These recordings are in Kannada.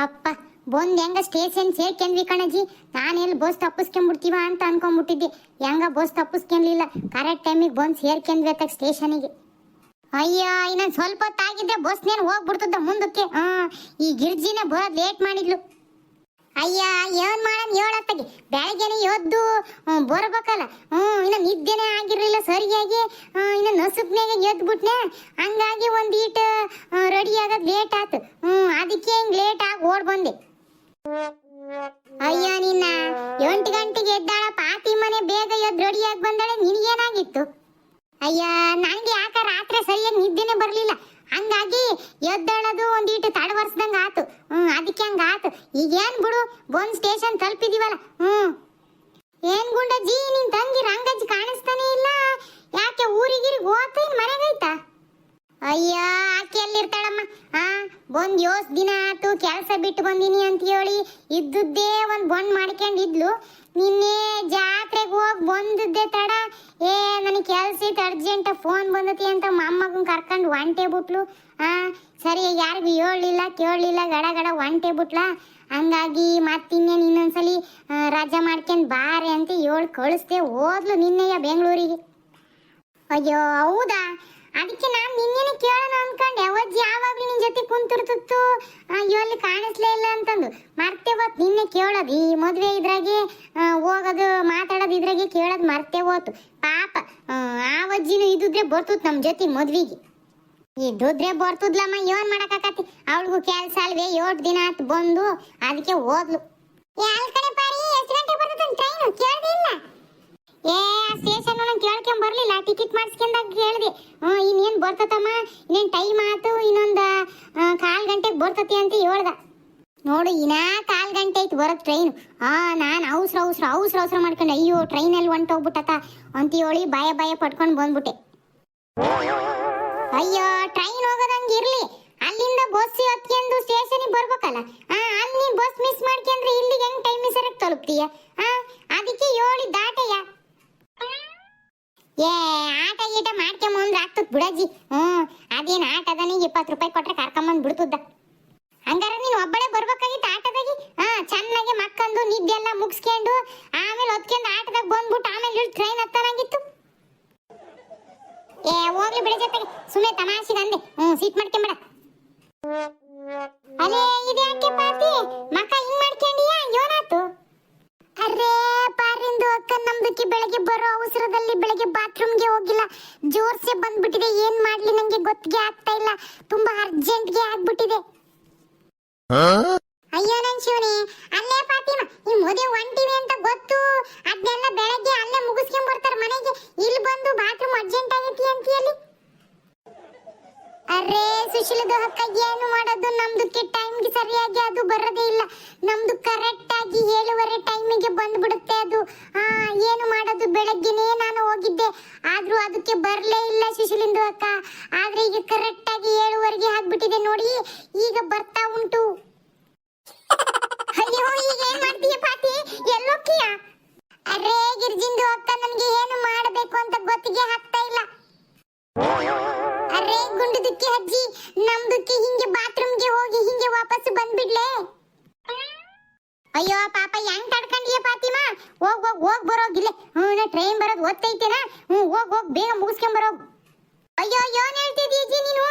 ಅಪ್ಪ, ಬಂದ್ ಹೆಂಗ ಸ್ಟೇಷನ್ ಸೇರ್ಕೊಂಡ್ವಿ ಕಣಜಿ? ನಾನೆಲ್ಲಿ ಬಸ್ ತಪ್ಪಿಸ್ಕೊಂಡ್ಬಿಡ್ತೀವ ಅಂತ ಅನ್ಕೊಂಡ್ಬಿಟ್ಟಿದ್ದೆ ಹೆಂಗ ಬಸ್ ತಪ್ಪಿಸ್ಕೊಂಡ್ಲಿಲ್ಲ? ಕರೆಕ್ಟ್ ಟೈಮಿಗೆ ಬಂದು ಸೇರ್ಕೊಂಡ್ವಿ ಅತ್ತಾಗ ಸ್ಟೇಷನಿಗೆ ಅಯ್ಯೋ, ಇನ್ನೊಂದು ಸ್ವಲ್ಪ ಹೊತ್ತಾಗಿದ್ದೆ ಬಸ್ನೇನು ಹೋಗ್ಬಿಡ್ತದ ಮುಂದಕ್ಕೆ? ಹಾ ಈ ಗಿರ್ಜಿನೇ ಬರೋದು ಲೇಟ್ ಮಾಡಿದ್ಲು. ಅಯ್ಯ, ಏನ್ ಮಾಡನ್ ಹೇಳತ್ತಾಗಿ? ಬೆಳಗ್ಗೆನೆ ಎದ್ದು ಬರ್ಬೇಕಲ್ಲ. ಹ್ಮ್, ಇನ್ನ ನಿದ್ದೆನೆ ಆಗಿರಲಿಲ್ಲ ಸರಿಯಾಗಿ. ಇನ್ನ ನಸುಕ್ನಾಗ ಎದ್ದು ಬಿಟ್ನೆ ಹಂಗಾಗಿ ಒಂದ್ ಈಟ ರೆಡಿ ಆಗೋದ್ ಲೇಟ್ ಆತು. ಹ್ಮ್, ಅದಕ್ಕೆ ಹಿಂಗ್ ಲೇಟ್ ಆಗಿ ಓಡ್ ಬಂದೆ. ಅಯ್ಯ, ನಿನ್ನ ಎಂಟು ಗಂಟೆಗೆ ಎದ್ದಾಳ, ಪಾತಿ ಮನೆ ಬೇಗ ಎದ್ದು ರೆಡಿ ಆಗಿ ಬಂದಾಳೆ, ನಿನಗೇನಾಗಿತ್ತು? ಅಯ್ಯ ನನಗೆ ಯಾಕ ರಾತ್ರಿ ಸರಿಯಾಗಿ ನಿದ್ದೆನೆ ಬರ್ಲಿಲ್ಲ? ಹಂಗಾಗಿ ಎದ್ದೇಳೋದು ಒಂದೀಟು ತಡವರ್ಸ್ದಂಗ ಆತು ಹ್ಮ್ ಅದಕ್ಕೆ ಹಂಗ ಆತು ಈಗೇನ್ ಬಿಡು ಒಂದ್ ಸ್ಟೇಷನ್ ತಲುಪಿದೀವಲ್ಲ. ಹ್ಮ್. ಏನ್ ಗುಂಡಜ್ಜಿ ನಿನ್ ತಂಗಿ ರಂಗಜ್ ಕಾಣಿಸ್ತಾನೆ ಇಲ್ಲ. ಯಾಕೆ ಊರಿಗಿರಿಗೆ ಹೋತ ಇನ್ ಮನೆಗೈತಾ? ಅಯ್ಯ, ಆಕೆ ಎಲ್ಲಿರ್ತಾಳಮ್ಮ? ಆ ಒಂದ್ ಯೋಸ್ ದಿನ ಆತು ಕೆಲಸ ಬಿಟ್ಟು ಬಂದಿನಿ ಅಂತ ಹೇಳಿ ಇದ್ದುದ್ದೇ ಒಂದ್ ಬಂದ್ ಮಾಡ್ಕೊಂಡಿದ್ಲು ನಿನ್ನೆ ಜಾತ್ರೆಗೆ ಹೋಗಿ ಬಂದದ್ದೇ ತಡ. ಏ, ನನಗೆ ಕೆಲಸ ಇತ್ತು ಅರ್ಜೆಂಟ್ ಫೋನ್ ಬಂದತಿ ಅಂತ ಮೊಮ್ಮಗನ್ ಕರ್ಕೊಂಡು ಒಂಟೆ ಬಿಟ್ಲು. ಆ, ಸರಿ, ಯಾರಿಗೂ ಹೇಳಲಿಲ್ಲ, ಕೇಳಲಿಲ್ಲ, ಗಡ ಗಡ ಒಂಟೆ ಬಿಟ್ಲ. ಹಂಗಾಗಿ ಮತ್ತಿನ್ನೇನು ಇನ್ನೊಂದ್ಸಲಿ ರಜಾ ಮಾಡ್ಕೊಂಡು ಬಾರೆ ಅಂತ ಏಳು ಕಳಿಸ್ದೆ ಹೋದ್ಲು ನಿನ್ನೆಯ ಬೆಂಗಳೂರಿಗೆ. ಅಯ್ಯೋ ಹೌದಾ? ಅದಕ್ಕೆ ನಾನು ನಿನ್ನೆನೆ ಕೇಳೋಣ ಅನ್ಕೊಂಡೆ. ಅವಜ್ಜಿ ಯಾವಾಗಲೂ ನಿನ್ ಜೊತೆ ಕುಂತಿರ್ತಿತ್ತು? ಅಯ್ಯೋ ಅಲ್ಲಿ ಕಾಣಿಸ್ಲೇ ಇಲ್ಲ ಅಂತಂದು. ಮರ್ತೆ ಹೋತ್ ನಿನ್ನೆ ಕೇಳೋದು. ಈ ಮದುವೆ ಇದ್ರಾಗೆ ಹೋಗೋದು ಮಾತಾಡೋದು ಇದ್ರಾಗೆ ಕೇಳೋದು ಮರ್ತೆ ಹೋತು. ಪಾಪ ಆ, ಅಜ್ಜಿನೂ ಇದ್ದಿದ್ರೆ ಬರ್ತಿತ್ತು ನಮ್ಮ ಜೊತೆ ಮದ್ವಿಗೆ. ಇದ್ದಿದ್ರೆ ಬರ್ತದ್ಲಮ್ಮ, ಏನ್ ಮಾಡಕಾಕತಿ ಅವಳಿಗೂ ಕೆಲ್ಸ ಅಲ್ವೇ, ಏಟ್ ದಿನ ಆತ್ ಬಂದು ಅದಕ್ಕೆ ಓದ್ಲು ಯಾಲ್ ಕಡೆ ಪಾರಿ ಎಷ್ಟು ಗಂಟೆ ಬರ್ತದ ಟ್ರೈನು ಏ, ಆ ಸ್ಟೇಷನ್ ಕೇಳ್ಕೊಂಡ್ ಬರ್ಲಿಲ್ಲ ಟಿಕೆಟ್ ಮಾಡಿಸ್ಕೊಂಡಾಗ ಕೇಳಿದೆ ಹ್ಞೂ, ಇನ್ನೇನು ಬರ್ತತಮ್ಮ? ಇನ್ನೇನು ಟೈಮ್ ಆಯ್ತು ಇನ್ನೊಂದು ಕಾಲ್ ಗಂಟೆಗೆ ಬರ್ತತಿ ಅಂತ ಹೇಳ್ದ. ನೋಡು, ಇನ್ನ ಕಾಲ್ ಗಂಟೆ ಐತಿ ಬರೋದು ಟ್ರೈನ್ ಆ, ನಾನು ಅವಸರ ಅವಸರ ಅವಸರ ಅವಸರ ಮಾಡ್ಕೊಂಡು. ಅಯ್ಯೋ ಟ್ರೈನಲ್ಲಿ ಹೊಂಟೋಗ್ಬಿಟ್ಟತ ಅಂತ ಹೇಳಿ ಭಯ ಭಯ ಪಡ್ಕೊಂಡು ಬಂದ್ಬಿಟ್ಟೆ. ಅಯ್ಯೋ ಟ್ರೈನ್ ಹೋಗೋದಂಗೆ ಇರ್ಲಿ. ಅಲ್ಲಿಂದ ಬಸ್ ಹತ್ಕೊಂಡು ಸ್ಟೇಷನ್ಗೆ ಬರ್ಬೇಕಲ್ಲ. ಆ, ಅಲ್ಲಿ ಬಸ್ ಮಿಸ್ ಮಾಡ್ಕೊಂಡ್ರೆ ಇಲ್ಲಿ ಹೆಂಗ್ ಟೈಮ್ ಸರಿಯಾಗಿ ತಲುಪ್ತೀಯ? ಆ, ಅದಕ್ಕೆ ಯೋಳಿ ದಾಟಯ್ಯ. ಏ, ಆಟ ಗೀಟ ಮಾಡ್ಕೊಂಬಂದ್ರೆ ಆಗ್ತದ ಬಿಡಜ್ಜಿ. ಹ್ಮ್, ಅದೇನ್ ಅದನಿಗೆ ಇಪ್ಪತ್ತು ರೂಪಾಯಿ ಕೊಟ್ರೆ ಕರ್ಕೊಂಬಂದು ಬಿಡ್ತದ ಹಂಗಾರ ನೀನು ಒಬ್ಬಳೇ ಬರ್ಬೇಕಾಗಿತ್ತು ಆಟದಾಗಿ ಹಾ ಚೆನ್ನಾಗಿ ಮಕ್ಕಂದು ನಿದ್ದೆ ಎಲ್ಲ ಮುಗಿಸ್ಕೊಂಡು ಆಮೇಲೆ ಹೊತ್ಕೊಂಡು ಆಟದಾಗ ಬಂದ್ಬಿಟ್ಟು ಆಮೇಲೆ ಟ್ರೈನ್ ಹತ್ತಾನಾಗಿತ್ತು ಏ ಹೋಗ್ಲಿ ಬಿಡ ಜೊತೆಗೆ. ಸುಮ್ಮನೆ ತಮಾಷೆಗೆ ಅಂದೆ. ಹ್ಮ್ ಸೀಟ್ ಮಾಡ್ಕೊಂಬೇಡ. ಅಲೇ ಇದ್ಯಾಕೆ ಪಾತಿ? ಮಕ್ಕ ಹಿಂಗ್ ಮಾಡ್ಕೊಂಡಿಯಾ? ಯೋನಾತು ಅರೇ ಪಾರಿಂದು ಅಕ್ಕ ನಮ್ದಕ್ಕೆ ಬೆಳಗ್ಗೆ ಬರೋ ಅವಸರದಲ್ಲಿ ಬೆಳಗ್ಗೆ ಬಾತ್ರೂಮ್ಗೆ ಹೋಗಿಲ್ಲ. ಜೋರ್ಸೆ ಬಂದ್ಬಿಟ್ಟಿದೆ. ಏನ್ ಮಾಡ್ಲಿ ನಂಗೆ ಗೊತ್ತಿಗೆ ಆಗ್ತಾ ಇಲ್ಲ. ತುಂಬಾ ಅರ್ಜೆಂಟ್ಗೆ ಆಗ್ಬಿಟ್ಟಿದೆ ಅಯ್ಯೋ ನನ್ ಶಿವನೇ ಅಲ್ಲೇ ಫಾತಿಮಾ ಈ ಮದುವೆ ಹೊಂಟಿವಿ ಅಂತ ಗೊತ್ತು ಅದನ್ನೆಲ್ಲ ಬೆಳಗ್ಗೆ ಅಲ್ಲೇ ಮುಗಿಸ್ಕೊಂಡ್ ಬರ್ತಾರೆ ಮನೆಗೆ ಇಲ್ಲಿ ಬಂದು ಬಾತ್ರೂಮ್ ಅರ್ಜೆಂಟ್ ಆಗೈತಿ ಅಂತೀಯಲ್ಲಿ ಅರೇ ಸುಶೀಲದ ಹಕ್ಕ ಏನು ಮಾಡೋದು ನಮ್ದಕ್ಕೆ ಟೈಮ್ಗೆ ಸರಿಯಾಗಿ ಅದು ಬರೋದೇ ಇಲ್ಲ ನಮ್ದು ಕರೆಕ್ಟ್ ಆಗಿ ಏಳುವರೆ ಟೈಮಿಗೆ ಬಂದ್ಬಿಡುತ್ತೆ ಅದು ಆ ಏನು ಮಾಡೋದು? ಬೆಳಗ್ಗೆನೇ ನಾನು ಹೋಗಿದ್ದೆ. ಆದ್ರೂ ಅದಕ್ಕೆ ಬರಲೇ ಇಲ್ಲ ಸುಶೀಲಿಂದು ಅಕ್ಕ. ಆದ್ರೆ ಈಗ ಕರೆಕ್ಟ್ ಆಗಿ ಏಳುವರೆಗೆ ಆಗ್ಬಿಟ್ಟಿದೆ ನೋಡಿ. ಈಗ ಬರ್ತಾ ಉಂಟು. ಅಯ್ಯೋ, ಈಗ ಏನ್ ಮಾಡ್ತೀಯ ಪಾತಿ? ಎಲ್ಲೋಕ್ಕಿಯ ಅರೇ, ಗಿರ್ಜಿಂದು ಅಕ್ಕ, ನನಗೆ ಏನು ಮಾಡಬೇಕು ಅಂತ ಗೊತ್ತಿಗೆ ಆಗ್ತಾ ಇಲ್ಲ. ಅರೇ ಗುಂಡುದಕ್ಕೆ ಅಜ್ಜಿ, ನಮ್ದಕ್ಕೆ ಹಿಂಗೆ ಬಾತ್ರೂಮ್ಗೆ ಹೋಗಿ ಹಿಂಗೆ ವಾಪಸ್ ಬಂದ್ಬಿಡ್ಲೆ. ಅಯ್ಯೋ, ಪಾಪ, ಹೆಂಗ್ ತಡ್ಕೊಂಡಿಯ ಪಾತಿಮಾ ಹೋಗ್ ಹೋಗ್ ಹೋಗ್ ಬರೋಗಿಲ್ಲ ಹ್ಮ್ ಟ್ರೈನ್ ಬರೋದ್ ಓದ್ತೈತೇನ ಹ್ಮ್, ಹೋಗ್ ಹೋಗ್, ಬೇಗ ಮುಗಿಸ್ಕೊಂಡ್ ಬರೋ. ಅಯ್ಯೋ ಯೋನ್ ಹೇಳ್ತಿದೀಜಿ ನೀನು?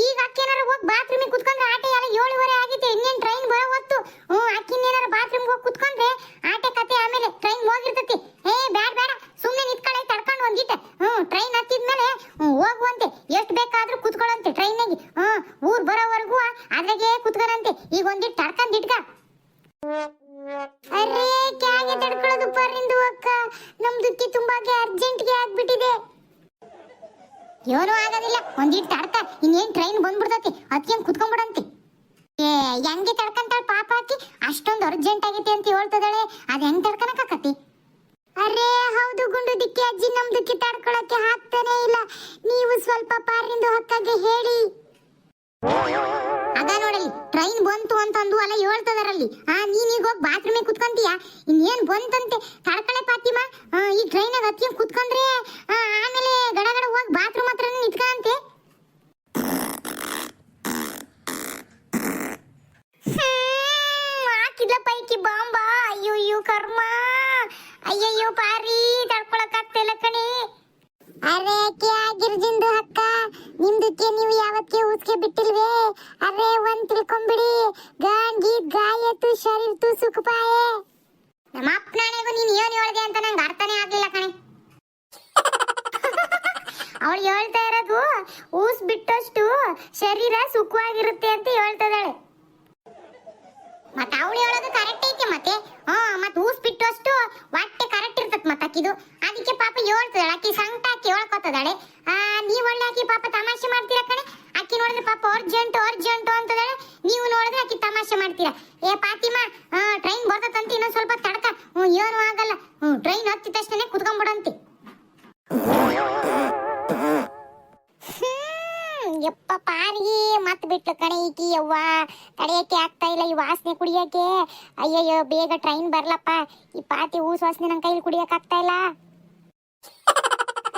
ಈಗ ಅಕ್ಕೇನಾರ ಹೋಗಿ ಬಾತ್ರೂಮಿಗೆ ಕುತ್ಕೊಂಡ್ರೆ ಆಟ ಎಲ್ಲ ಏಳುವರೆ ಪರ್ರಿಂದು ಅಕ್ಕ? ನಮ್ದುಕ್ಕೆ ತುಂಬಾಗೆ ಅರ್ಜೆಂಟ್ಗೆ ಆಗ್ಬಿಟ್ಟಿದೆ. ಏನು ಆಗೋದಿಲ್ಲ ಒಂದಿಟ್ಟು ತಡ್ಕ. ಇನ್ನೇನ್ ಟ್ರೈನ್ ಬಂದ್ಬಿಡ್ತತಿ? ಅದಕ್ಕೆ ಕುತ್ಕೊಂಡ್ಬಿಡಂತಿ ಏ, ಹೆಂಗೆ ತಡ್ಕಂತಾಳ ಪಾಪ ಆಕಿ? ಅಷ್ಟೊಂದು ಅರ್ಜೆಂಟ್ ಆಗೈತೆ ಅಂತ ಹೇಳ್ತದಾಳೆ ಅದು ಹೆಂಗ್ ತಡ್ಕನಕತಿ ಅರೇ, ಹೌದು ಗುಂಡು ದಿಕ್ಕಿ ಅಜ್ಜಿ ನಮ್ದಕ್ಕೆ ತಡ್ಕೊಳಕ್ಕೆ ಹಾಕ್ತಾನೆ ಇಲ್ಲ. ನೀವು ಸ್ವಲ್ಪ ಪಾರಿಂದು ಹಕ್ಕಾಗೆ ಹೇಳಿ. ಅದ ನೋಡಲಿ ಟ್ರೈನ್ ಬಂತು ಅಂತಂದು ಅಲ್ಲ ಹೇಳ್ತದಾರಲ್ಲಿ ಆ, ನೀನ್ ಈಗ ಹೋಗಿ ಬಾತ್ರೂಮೇ ಕುತ್ಕೊಂತೀಯ? ಇನ್ನೇನ್ ಬಂತಂತೆ? ತಡ್ಕಳೆ ಪಾತಿಮಾ? ಈ ಟ್ರೈನ್ ಹತ್ಕೊಂಡ್ ಕುತ್ಕೊಂಡ್ರೆ ಆಮೇಲೆ ಗಡಗಡ ಗಡ ಹೋಗಿ ಬಾತ್ರೂಮ್ ಹತ್ರ ನಿಂತ್ಕಂತೆ. ಹಾಕಿದ್ಲ ಪೈಕಿ ಬಾಂಬಾ. ಅಯ್ಯೋ ಅಯ್ಯೋ, ಕರ್ಮ. ಅಯ್ಯಯ್ಯೋ, ಪಾರಿ, ತಡ್ಕೊಳಕ್ ಆಗ್ತಿಲ್ಲ ಕಣಿ. ಅರೆ ಆಗಿರ್ಜಿಂದು ಅಕ್ಕ. ನಿಮ್ದಕ್ಕೆ ನೀವು ಯಾವತ್ತೇ ಉಸ್ಕೆ ಬಿಟ್ಟಿಲ್ವೇ? ಅರೆ, ಒಂದ್ ತಿಳ್ಕೊಂಬಿಡಿ. ಗಾಂಗಿ ಗಾಯತು ಶರೀರ್ ತು ಸುಖಪಾಯೆ. ನಮ್ಮ ಅಪ್ಪನಾಣೆಗೂ ನೀನ್ ಏನ್ ಹೇಳ್ದೆ ಅಂತ ನಂಗೆ ಅರ್ಥನೇ ಆಗ್ಲಿಲ್ಲ ಕಣೆ ಅವಳು ಹೇಳ್ತಾ ಇರೋದು ಊಸ್ ಬಿಟ್ಟಷ್ಟು ಶರೀರ ಸುಖವಾಗಿರುತ್ತೆ ಅಂತ ಹೇಳ್ತಾ ಇದ್ದಾಳೆ ಮತ್ತ ಅವಳು ಹೇಳೋದು ಕರೆಕ್ಟ್ ಐತೆ ಮತ್ತೆ ಹಾ ಮತ್ ಊಸ್ ಬಿಟ್ಟಷ್ಟು ಹೊಟ್ಟೆ ಕರೆಕ್ಟ್ ಇರ್ತತ್ ಮತ್ತ ಅಕ್ಕಿದು ಅದಕ್ಕೆ ಪಾಪ ಹೇಳ್ತದಾಳೆ ಅಕ್ಕಿ ಸಂಕಟ ಅಕ್ಕಿ ಹೇಳ್ಕೊತದಾಳೆ ಆ ನೀವ್ ಒಳ್ಳೆ ಅಕ್ಕಿ ಪಾಪ ತಮಾಷೆ ಮಾಡ್ತೀರಾ ಕಣೆ? ಅಕ್ಕಿ ನೋಡಿದ್ರೆ ಪಾಪ ಅರ್ಜೆಂಟ್ ಅರ್ಜೆಂಟ್ ಅಂತದಾಳೆ ನೀವು ನೋಡಿದ್ರೆ ಅಕ್ಕಿ ತಮಾಷೆ ಮಾಡ್ತೀರಾ. ಏ ಪಾತಿಮಾ ಟ್ರೈನ್ ಬರ್ತದಂತ, ಇನ್ನೊಂದ್ ಸ್ವಲ್ಪ ತಡಕ. ಏನು ಆಗಲ್ಲ. ಟ್ರೈನ್ ಹತ್ತಿದ ತಕ್ಷಣ ಕುತ್ಕೊಂಡ್ಬಿಡಂತಿ ಯಪ್ಪ ಪಾರಿಗೆ ಮತ್ ಬಿಟ್ಲು ಕಣೆ ಈಕಿ, ಯವ್ವ. ತಡೆಯಕ್ಕೆ ಆಗ್ತಾ ಇಲ್ಲ ಈ ವಾಸನೆ ಕುಡಿಯಕ್ಕೆ ಅಯ್ಯಯ್ಯೋ, ಬೇಗ ಟ್ರೈನ್ ಬರ್ಲಪ್ಪ. ಈ ಪಾತಿ ಊಸ್ ವಾಸನೆ ನನ್ನ ಕೈಲಿ ಕುಡಿಯಕ್ಕೆ ಆಗ್ತಾ ಇಲ್ಲ.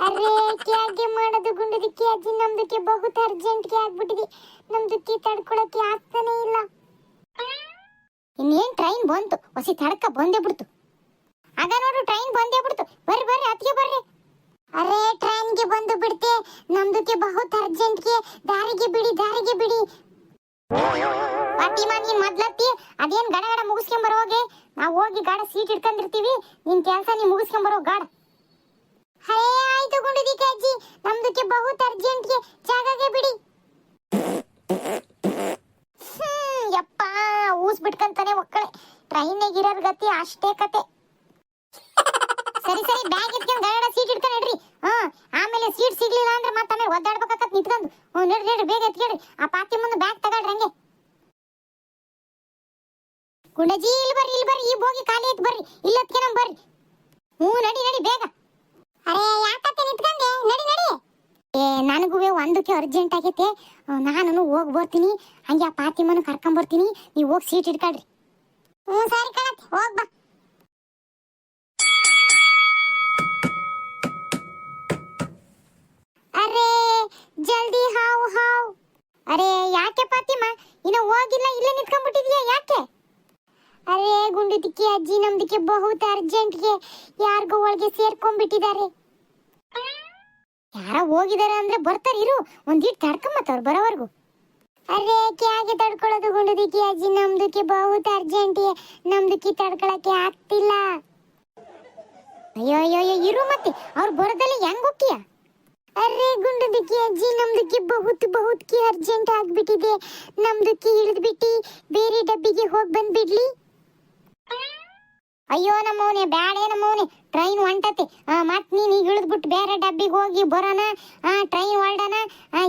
ಅರೆ ಕ್ಯಾಗೆ ಮಾಡೋದು ಗುಂಡದಕ್ಕೆ ಅಜ್ಜಿ, ನಮ್ದಕ್ಕೆ ಬಹುತ ಅರ್ಜೆಂಟ್ಗೆ ಆಗ್ಬಿಟ್ಟಿದೆ. ನಮ್ದಕ್ಕೆ ತಡ್ಕೊಳಕ್ಕೆ ಆಗ್ತಾನೆ ಇಲ್ಲ. ಇನ್ನೇನ್ ಟ್ರೈನ್ ಬಂತು? ಹೊಸಿ ತಡ್ಕ ಬಂದೇ ಬಿಡ್ತು. ನಮ್ದಕ್ಕೆ ಬಹುತ್ ಅರ್ಜೆಂಟ್ಗೆ ಜಾಗಗೆ ಬಿಡಿ. ಹ್ಮ್, ಯಪ್ಪ, ಊಸ್ ಬಿಟ್ಕಂತಾನೆ ಒಕ್ಕಳೆ ಟ್ರೈನಾಗ ಇರೋರ್ ಗತಿ ಅಷ್ಟೇ ಕತೆ. ಸರಿ ಸರಿ ಬ್ಯಾಗ್ ಎತ್ಕೊಂಡು ಗರಡ ಸೀಟ್ ಇಟ್ಕೊಂಡು ನಡ್ರಿ. ಹಾ ಆಮೇಲೆ ಸೀಟ್ ಸಿಗ್ಲಿಲ್ಲ ಅಂದ್ರೆ ಮತ್ತೆ ಆಮೇಲೆ ಒದ್ದಾಡ್ಬೇಕಾಕತ್ ನಿಂತ್ಕೊಂಡು. ಹ್ಞೂ ನಡ್ರಿ ನಡ್ರಿ, ಬೇಗ ಎತ್ಕೊಳ್ರಿ ಆ ಪಾತಿ ಮುಂದೆ ಬ್ಯಾಗ್ ತಗೊಳ್ರಿ ಹಂಗೆ. ಗುಂಡಜಿ ಇಲ್ಲಿ ಬರ್ರಿ ಇಲ್ಲಿ ಬರ್ರಿ, ಈ ಬೋಗಿ ಖಾಲಿ ಐತ್ ಬರ್ರಿ. ಇಲ್ಲತ್ಕೆ ಎತ್ಕೊಂಡ್ ಬರ್ರಿ. ಹ್ಞೂ ನಡಿ ನಡಿ, ಬೇಗ. ಅರೆ ಯಾಕತ್ತೆ ನಿಂತ್ಕೊಂಡೆ? ನಡಿ ನಡಿ. ಏ ನನಗೂ ಒಂದಕ್ಕೆ ಅರ್ಜೆಂಟ್ ಆಗೈತೆ. ನಾನು ಹೋಗಿ ಬರ್ತೀನಿ. ಹಂಗೆ ಆ ಪಾತಿಮನ ಕರ್ಕೊಂಡ್ ಬರ್ತೀನಿ. ನೀವು ಹೋಗಿ ಸೀಟ್ ಇಟ್ಕೊಳ್ರಿ ಹ್ಞೂ, ಸರಿ ಕಣತ್ ಹೋಗ್ ಬಾ. ಅರೆ, ಜಲ್ದಿ ಹಾವು ಹಾವು. ಅರೇ, ಯಾಕೆ ಪಾತಿಮ ಇನ್ನು ಹೋಗಿಲ್ಲ, ಇಲ್ಲೇ ನಿಂತ್ಕೊಂಡ್ಬಿಟ್ಟಿದ್ಯಾ? ಯಾಕೆ? ಅರೆ ಗುಂಡಿದಕ್ಕೆ ಅಜ್ಜಿ ನಮ್ದಕ್ಕೆ ಬಹುತ್ ಅರ್ಜೆಂಟ್ಗೆ ಯಾರಿಗೋ ಒಳಗೆ ಸೇರ್ಕೊಂಡ್ಬಿಟ್ಟಿದ್ದಾರೆ. ಯಾರ ಹೋಗಿದಾರೆ ಅಂದ್ರೆ ಬರ್ತಾರೆ, ಇರು. ಒಂದೀಟ್ ತಡ್ಕೊಂಬತ್ತ ಬರೋವರೆಗೂ. ಅರೆ, ಕ್ಯಾಗೆ ತಡ್ಕೊಳ್ಳೋದು ಗುಂಡುದಿಕ್ಕೆ ಅಜ್ಜಿ? ನಮ್ದಕ್ಕೆ ಬಹುತ್ ಅರ್ಜೆಂಟ್ ನಮ್ದಕ್ಕೆ ತಡ್ಕೊಳಕ್ಕೆ ಆಗ್ತಿಲ್ಲ. ಅಯ್ಯೋ ಅಯ್ಯೋ ಇರು ಮತ್ತೆ. ಅವ್ರು ಬರೋದಲ್ಲಿ ಹೆಂಗ್ ಹೋಗ್ತೀಯ ಅರೆ, ಗುಂಡದಕ್ಕೆ ಅಜ್ಜಿ, ನಮ್ದಕ್ಕೆ ಬಹುತ್ ಬಹುತ್ ಕಿ ಅರ್ಜೆಂಟ್ ಆಗ್ಬಿಟ್ಟಿದೆ. ನಮ್ದಕ್ಕೆ ಇಳಿದ್ಬಿಟ್ಟು, ಬೇರೆ ಡಬ್ಬಿಗೆ ಹೋಗಿ ಬಂದ್ಬಿಡ್ಲಿ. ಅಯ್ಯೋ ನಮ್ಮವನೇ, ಬ್ಯಾಡೇ ನಮ್ಮವನೇ. ಟ್ರೈನ್ ಹೊಂಟತಿ. ಮತ್ ನೀನ್ ಈಗ ಇಳಿದ್ಬಿಟ್ಟು ಬೇರೆ ಡಬ್ಬಿಗೆ ಹೋಗಿ ಬರೋಣ. ಟ್ರೈನ್ ಹೊರಡೋಣ.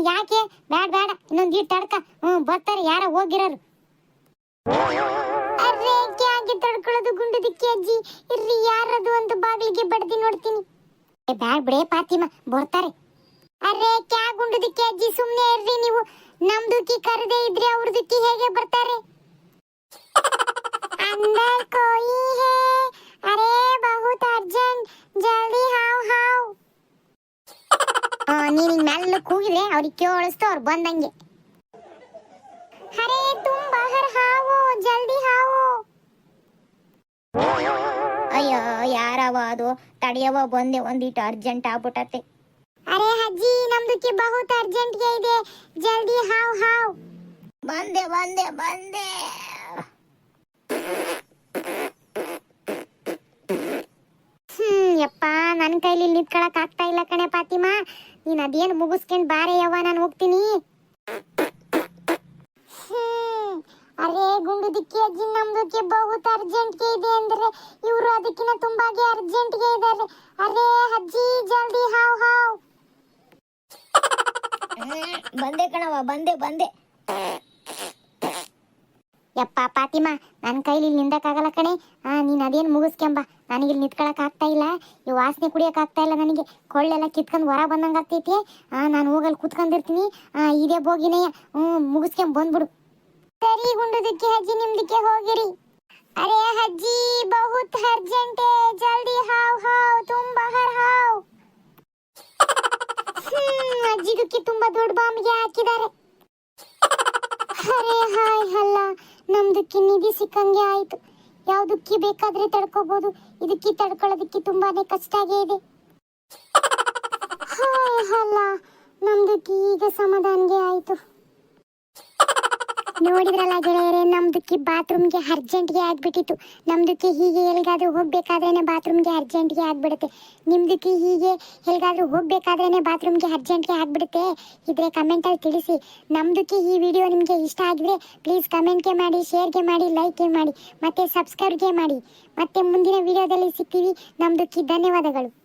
ಯಾಕೆ? ಬ್ಯಾಡ ಬ್ಯಾಡ. ಇನ್ನೊಂದು ಇಟ್ಟು ತಡ್ಕ. ಹ್ಞೂ ಬರ್ತಾರೆ, ಯಾರ ಹೋಗಿರೋರು. ಅರೆ ಕ್ಯಾಗೆ ತಡ್ಕೊಳ್ಳೋದು ಅಜ್ಜಿ? ಇರ್ರಿ, ಯಾರದು ಅಂತ ಬಾಗಿಲಿಗೆ ಬಡ್ದಿ ನೋಡ್ತೀನಿ. ಬ್ಯಾಡ್ ಬಿಡೇ ಪಾತಿಮ ಬರ್ತಾರೆ. ಅರೆ, ಕ್ಯಾ ಗುಂಡುದಿಕ್ಕೆ ಅಜ್ಜಿ? ಸುಮ್ನೆ ಇರ್ರಿ ನೀವು. ನಮ್ದುಕ್ಕಿ ಕರೆದೇ ಇದ್ರೆ ಅವ್ರದಕ್ಕಿ ಹೇಗೆ ಬರ್ತಾರೆ? अंदर कोई है अरे बहुत अर्जेंट जल्दी ಹಾವ್ ಹಾವ್ ನೀನು ಮೆಲ್ಲ ಕೂಗಿಲೆ ಅವ್ರಿಗೆ ಕೇಳಿಸ್ತು ಅವ್ರು ಬಂದಂಗೆ ಅರೆ ತುಮ್ ಬಹರ್ ಹಾವು ಜಲ್ದಿ ಹಾವು ಅಯ್ಯೋ ಯಾರವ ಅದು ತಡೆಯವ ಬಂದೆ ಒಂದಿಟ್ಟು ಅರ್ಜೆಂಟ್ ಆಗ್ಬಿಟ್ಟತ್ತೆ ಅರೆ ಅಜ್ಜಿ ನಮ್ದಕ್ಕೆ ಬಹುತ್ ಅರ್ಜೆಂಟ್ಗೆ ಇದೆ ಜಲ್ದಿ ಹಾವ್ ಹಾವ್ ಬಂದೆ ಬಂದೆ ಬಂದೆ ಯಪ್ಪ ನನ್ನ ಕೈಲಿ ನಿಂತ್ಕೊಳಕ್ ಆಗ್ತಾ ಇಲ್ಲ ಕಣೆ ಪಾತಿಮಾ ನೀನ್ ಅದೇನು ಮುಗಿಸ್ಕೊಂಡ್ ಬಾರೆ ಯವ್ವ, ನಾನು ಹೋಗ್ತೀನಿ. ಅರೆ, ಗುಂಡು ದಿಕ್ಕಿ ಅಜ್ಜಿ ನಮ್ದಕ್ಕೆ ಅರ್ಜೆಂಟ್ ಅರ್ಜೆಂಟ್ಗೆ ಇದೆ ಅಂದ್ರೆ ಇವರು ಅದಕ್ಕಿಂತ ತುಂಬಾಗೆ ಅರ್ಜೆಂಟ್ಗೆ ಇದ್ದಾರೆ ಅರೇ, ಅಜ್ಜಿ, ಜಲ್ದಿ ಹಾವ್ ಹಾವ್. ಬಂದೆ ಕಣವ ಬಂದೆ ಬಂದೆ. ಯಪ್ಪ ಫಾತಿಮಾ ನನ್ನ ಕೈಲಿ ಇಲ್ಲಿ ನಿಂದಕ್ಕಾಗಲ್ಲ ಕಣೆ. ಆ, ನೀನ್ ಅದೇನು ಮುಗಿಸ್ಕೊಂಬ? ನನಗೆ ಇಲ್ಲಿ ನಿಂತ್ಕೊಳಕ್ ಆಗ್ತಾ ಇಲ್ಲ. ಈ ವಾಸನೆ ಕುಡಿಯಕ್ ಆಗ್ತಾ ಇಲ್ಲ ನನಗೆ. ಕೊಳ್ಳೆಲ್ಲ ಕಿತ್ಕೊಂಡ್ ಹೊರ ಬಂದಂಗ ಆಗ್ತೈತಿ. ಆ, ನಾನು ಹೋಗಲ್ಲಿ ಕೂತ್ಕೊಂಡಿರ್ತೀನಿ. ಆ, ಇದೇ ಬೋಗಿನೇ ಹ್ಞೂ ಮುಗಿಸ್ಕೊಂಡ್ ಬಂದ್ಬಿಡು. ಸರಿ ಗುಂಡದಕ್ಕೆ ಅಜ್ಜಿ ನಿಮ್ದಕ್ಕೆ ಹೋಗಿರಿ. ಅರೆ ಅಜ್ಜಿ, ಬಹುತ್ ಅರ್ಜೆಂಟ್. ಜಲ್ದಿ ಹಾವ್ ಹಾವ್, ತುಂಬಾ ಹರ್ ಹಾವ್. ಅಜ್ಜಿದಕ್ಕೆ ತುಂಬಾ ದೊಡ್ಡ ಬಾಂಬ್ಗೆ ಹಾಕಿದ್ದಾರೆ. ಅರೆ ಹಾಯ್, ಅಲ್ಲ. ನಮ್ದಕ್ಕೆ ನಿಧಿ ಸಿಕ್ಕಂಗೆ ಆಯ್ತು. ಯಾವುದಕ್ಕೆ ಬೇಕಾದ್ರೆ ತಡ್ಕೋಬಹುದು ಇದಕ್ಕೆ ತಡ್ಕೊಳ್ಳೋದಕ್ಕೆ ತುಂಬಾನೇ ಕಷ್ಟ ಆಗೇ ಇದೆ. ಹಾಯ್ ಅಲ್ಲ. ನಮ್ದಕ್ಕೆ ಈಗ ಸಮಾಧಾನಗೆ ಆಯ್ತು. ನೋಡಿದ್ರಲ್ಲ ಗೆಳೆಯರೆ, ನಮ್ದಕ್ಕೆ ಬಾತ್ರೂಮ್ಗೆ ಅರ್ಜೆಂಟ್ಗೆ ಆಗ್ಬಿಟ್ಟಿತ್ತು. ನಮ್ದಕ್ಕೆ ಹೀಗೆ ಎಲ್ಲಿಗಾದ್ರೂ ಹೋಗ್ಬೇಕಾದ್ರೇನೆ ಬಾತ್ರೂಮ್ಗೆ ಅರ್ಜೆಂಟ್ಗೆ ಆಗ್ಬಿಡುತ್ತೆ. ನಿಮ್ದಕ್ಕೆ ಹೀಗೆ ಎಲ್ಲಿಗಾದ್ರೂ ಹೋಗ್ಬೇಕಾದ್ರೇನೆ ಬಾತ್ರೂಮ್ಗೆ ಅರ್ಜೆಂಟ್ಗೆ ಆಗ್ಬಿಡುತ್ತೆ. ಇದ್ರೆ ಕಮೆಂಟಲ್ಲಿ ತಿಳಿಸಿ. ನಮ್ದಕ್ಕೆ ಈ ವಿಡಿಯೋ ನಿಮಗೆ ಇಷ್ಟ ಆಗಿದ್ರೆ ಪ್ಲೀಸ್ ಕಮೆಂಟ್ಗೆ ಮಾಡಿ ಶೇರ್ಗೆ ಮಾಡಿ ಲೈಕ್ಗೆ ಮಾಡಿ, ಮತ್ತೆ ಸಬ್ಸ್ಕ್ರೈಬ್ಗೆ ಮಾಡಿ. ಮತ್ತೆ ಮುಂದಿನ ವಿಡಿಯೋದಲ್ಲಿ ಸಿಗ್ತೀವಿ. ನಮ್ದಕ್ಕೆ ಧನ್ಯವಾದಗಳು.